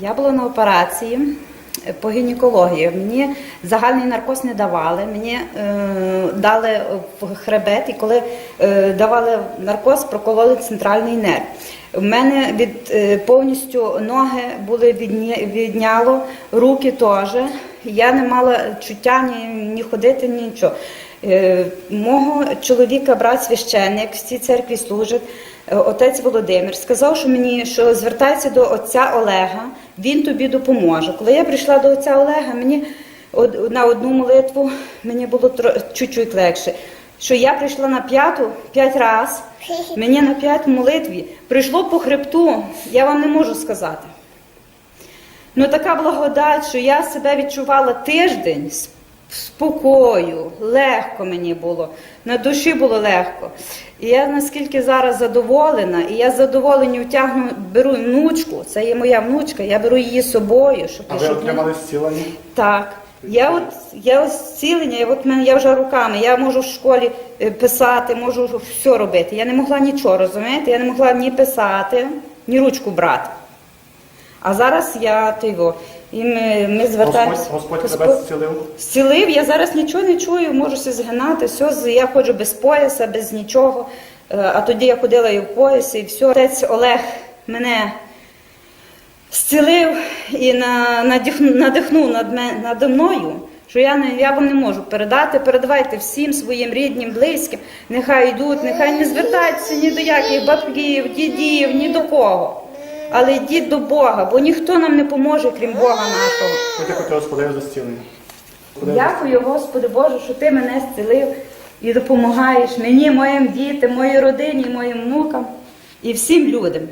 Я була на операції е, по гінекології. Мені загальний наркоз не давали. Мені е, дали хребет, і коли е, давали наркоз, прокололи центральний нерв. У мене від е, повністю ноги були відня- відняло, руки теж. Я не мала чуття ні, ні ходити, нічого. Е, Мого чоловіка, брат священник, в цій церкві служить. Е, Отець Володимир сказав, що мені що звертайся до отця Олега, він тобі допоможе. Коли я прийшла до отця Олега, мені на одну молитву мені було чуть-чуть легше. Що я прийшла на п'яту п'ять раз, мені на п'ять молитві прийшло по хребту, я вам не можу сказати. Ну така благодать, що я себе відчувала тиждень спокою, легко мені було, на душі було легко. І я наскільки зараз задоволена, і я з задоволенням тягну, беру внучку, це є моя внучка, я беру її з собою, щоб А ви щоб- отримали зцілення? так. Я от я ось зцілення, я от мене я вже руками, я можу в школі е, писати, можу все робити. Я не могла нічого, розумієте? Я не могла ні писати, ні ручку брати. А зараз я то його. І ми, ми звертаємося. Господь, Господь тебе зцілив? Зцілив, я зараз нічого не чую, можу все згинати, все, я ходжу без пояса, без нічого. Е, А тоді я ходила і в поясі, і все. Отець Олег мене зцілив і на, надих- надихнув над, надо мною, що я, не, я вам не можу передати. Передавайте всім своїм рідним, близьким, нехай йдуть, нехай не звертаються ні до яких бабків, дідів, ні до кого. Але йдіть до Бога, бо ніхто нам не поможе, крім Бога нашого. Подякуйте Господи за зцілення. Дякую, Господи Боже, що ти мене зцілив і допомагаєш мені, моїм дітям, моїй родині, моїм внукам і всім людям.